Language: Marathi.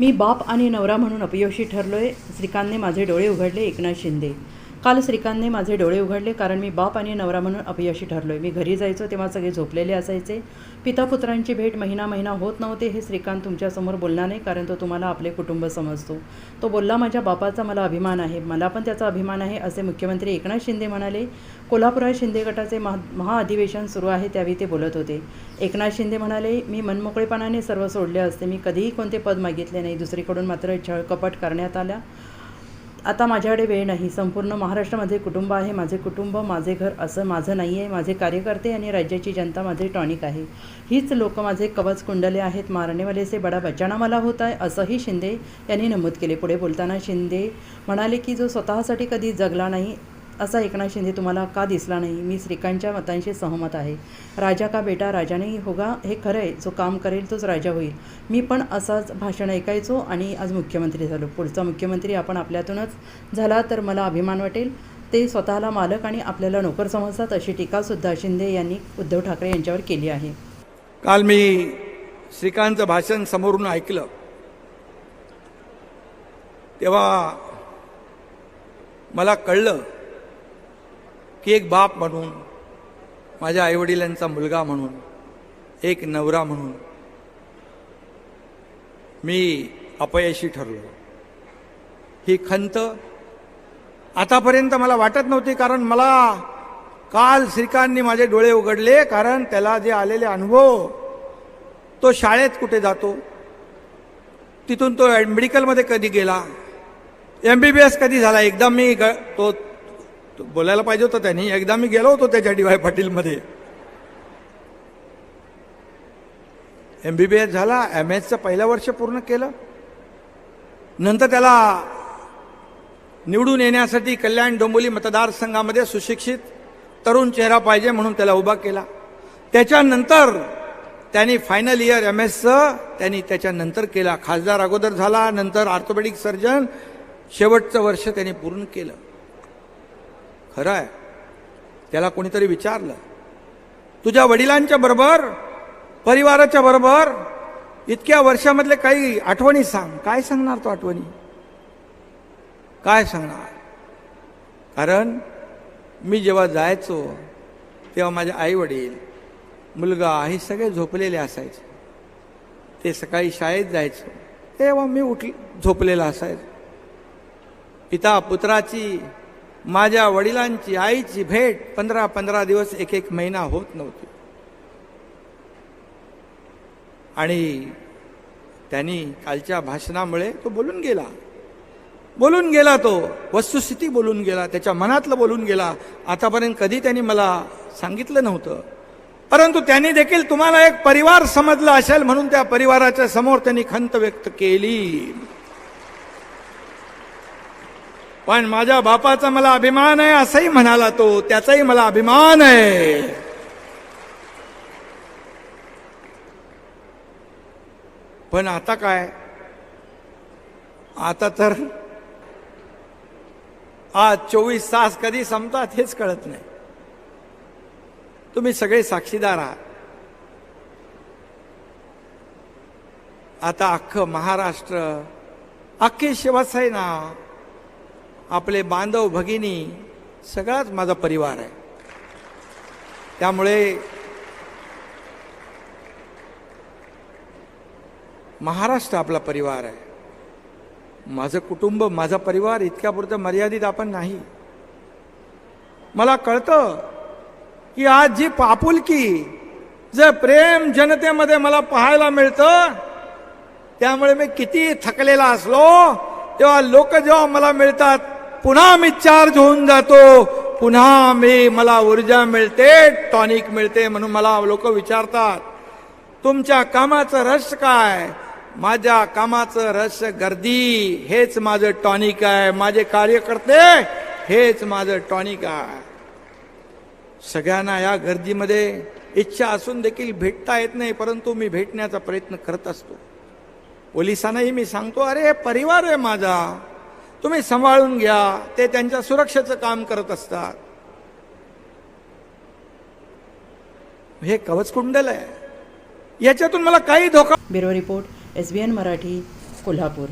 मी बाप आणि नवरा म्हणून अपयशी ठरलोय. श्रीकांतने माझे डोळे उघडले एकनाथ शिंदे. काल श्रीकांतने माझे डोळे उघडले कारण मी बाप आणि नवरा म्हणून अपयशी ठरलोय. मी घरी जायचो तेव्हा सगळे झोपलेले असायचे. पिता पुत्रांची भेट महिना महिना होत नव्हते हे श्रीकांत तुमच्यासमोर बोलणार नाही कारण तो तुम्हाला आपले कुटुंब समजतो. तो बोलला माझ्या बापाचा मला अभिमान आहे. मला पण त्याचा अभिमान आहे असे मुख्यमंत्री एकनाथ शिंदे म्हणाले. कोल्हापुरात शिंदे गटाचे महा महाअधिवेशन सुरू आहे त्यावेळी ते बोलत होते. एकनाथ शिंदे म्हणाले मी मनमोकळेपणाने सर्व सोडले असते. मी कधीही कोणते पद मागितले नाही. दुसरीकडून मात्र छळकपट करण्यात आल्या आता माझ्याकडे वेळ नाही. संपूर्ण महाराष्ट्रामध्ये कुटुंब आहे. माझे कुटुंब माझे घर असं माझं नाही आहे माझे कार्यकर्ते आणि राज्याची जनता माझे टॉनिक आहे. हीच लोक माझे कवच कुंडले आहेत. मारणेवाले से बडा बचाणा मला होत आहे असंही शिंदे यांनी नमूद केले. पुढे बोलताना शिंदे म्हणाले की जो स्वतःसाठी कधी जगला नाही असा एकनाथ शिंदे तुम्हाला का दिसला नाही? मी श्रीकांतच्या मतांशी सहमत आहे. राजा का बेटा? राजाने होगा हे खरं आहे जो काम करेल तोच राजा होईल. मी पण असाच भाषण ऐकायचो आणि आज मुख्यमंत्री झालो. पुढचा मुख्यमंत्री आपण आपल्यातूनच झाला तर मला अभिमान वाटेल. ते स्वतःला मालक आणि आपल्याला नोकर समजतात अशी टीकासुद्धा शिंदे यांनी उद्धव ठाकरे यांच्यावर केली आहे. काल मी श्रीकांतचं भाषण समोरून ऐकलं. तेव्हा मला कळलं की एक बाप म्हणून माझ्या आईवडिलांचा मुलगा म्हणून एक नवरा म्हणून मी अपयशी ठरलो. ही खंत आतापर्यंत मला वाटत नव्हती कारण मला काल श्रीकांतनी माझे डोळे उघडले कारण त्याला जे आलेले अनुभव तो शाळेत कुठे जातो तिथून तो मेडिकलमध्ये कधी गेला एम बी बी एस कधी झाला एकदा मी ग तो तो बोलायला पाहिजे होतं त्यांनी. एकदा मी गेलो होतो त्याच्या डी वाय पाटीलमध्ये. एम बी बी एस झाला एम एसचं पहिलं वर्ष पूर्ण केलं. नंतर त्याला निवडून येण्यासाठी कल्याण डोंबोली मतदारसंघामध्ये सुशिक्षित तरुण चेहरा पाहिजे म्हणून त्याला उभा केला. त्याच्यानंतर त्यांनी फायनल इयर एम एसचं त्यांनी त्याच्यानंतर केला. खासदार अगोदर झाला नंतर ऑर्थोपेडिक सर्जन शेवटचं वर्ष त्यांनी पूर्ण केलं. खरं आहे. त्याला कोणीतरी विचारलं. तुझ्या वडिलांच्या बरोबर परिवाराच्या बरोबर इतक्या वर्षामधले काही आठवणी सांग. काय सांगणार तो आठवणी? काय सांगणार? कारण मी जेव्हा जायचो तेव्हा माझे आई वडील मुलगा हे सगळे झोपलेले असायचे. ते सकाळी शाळेत जायचो. तेव्हा मी उठ झोपलेला असायचो. पिता पुत्राची माझ्या वडिलांची आईची भेट पंधरा पंधरा दिवस एक एक महिना होत नव्हती. आणि त्यांनी कालच्या भाषणामुळे तो बोलून गेला. बोलून गेला तो वस्तुस्थिती बोलून गेला त्याच्या मनातलं बोलून गेला. आतापर्यंत कधी त्यांनी मला सांगितलं नव्हतं. परंतु त्यांनी देखील तुम्हाला एक परिवार समजला असेल म्हणून त्या परिवाराच्या समोर त्यांनी खंत व्यक्त केली. पण माझ्या बापाचा मला अभिमान आहे असंही म्हणाला तो त्याचाही मला अभिमान आहे. पण आता काय? आता तर आज चोवीस तास कधी संपतात हेच कळत नाही. तुम्ही सगळे साक्षीदार आहात. आता अख्खं महाराष्ट्र अख्खी शिवसेना आपले बांधव भगिनी सगळाच माझा परिवार आहे. त्यामुळे महाराष्ट्र आपला परिवार आहे. माझं कुटुंब माझा परिवार इतक्यापुरतं मर्यादित आपण नाही. मला कळतं की आज जी पापुलकी जे प्रेम जनतेमध्ये मला पाहायला मिळतं त्यामुळे मी किती थकलेला असलो तेव्हा लोक जेव्हा मला मिळतात पुन्हा मी चार्ज होऊन जातो. पुन्हा मी मला ऊर्जा मिळते टॉनिक मिळते म्हणून मला लोक विचारतात तुमच्या कामाचं रहस्य काय? माझ्या कामाचं रहस्य गर्दी हेच माझं टॉनिक आहे. माझे कार्यकर्ते हेच माझं टॉनिक आहे. सगळ्यांना या गर्दीमध्ये इच्छा असून देखील भेटता येत नाही परंतु मी भेटण्याचा प्रयत्न करत असतो. पोलिसांनाही मी सांगतो अरे हे परिवार आहे माझा. तुम्ही सांभाळून घ्या ते त्यांच्या सुरक्षेचं काम करत असतात. हे कवच कुंडल आहे. याच्यातून मला काही धोका bureau report S B N Marathi Kolhapur.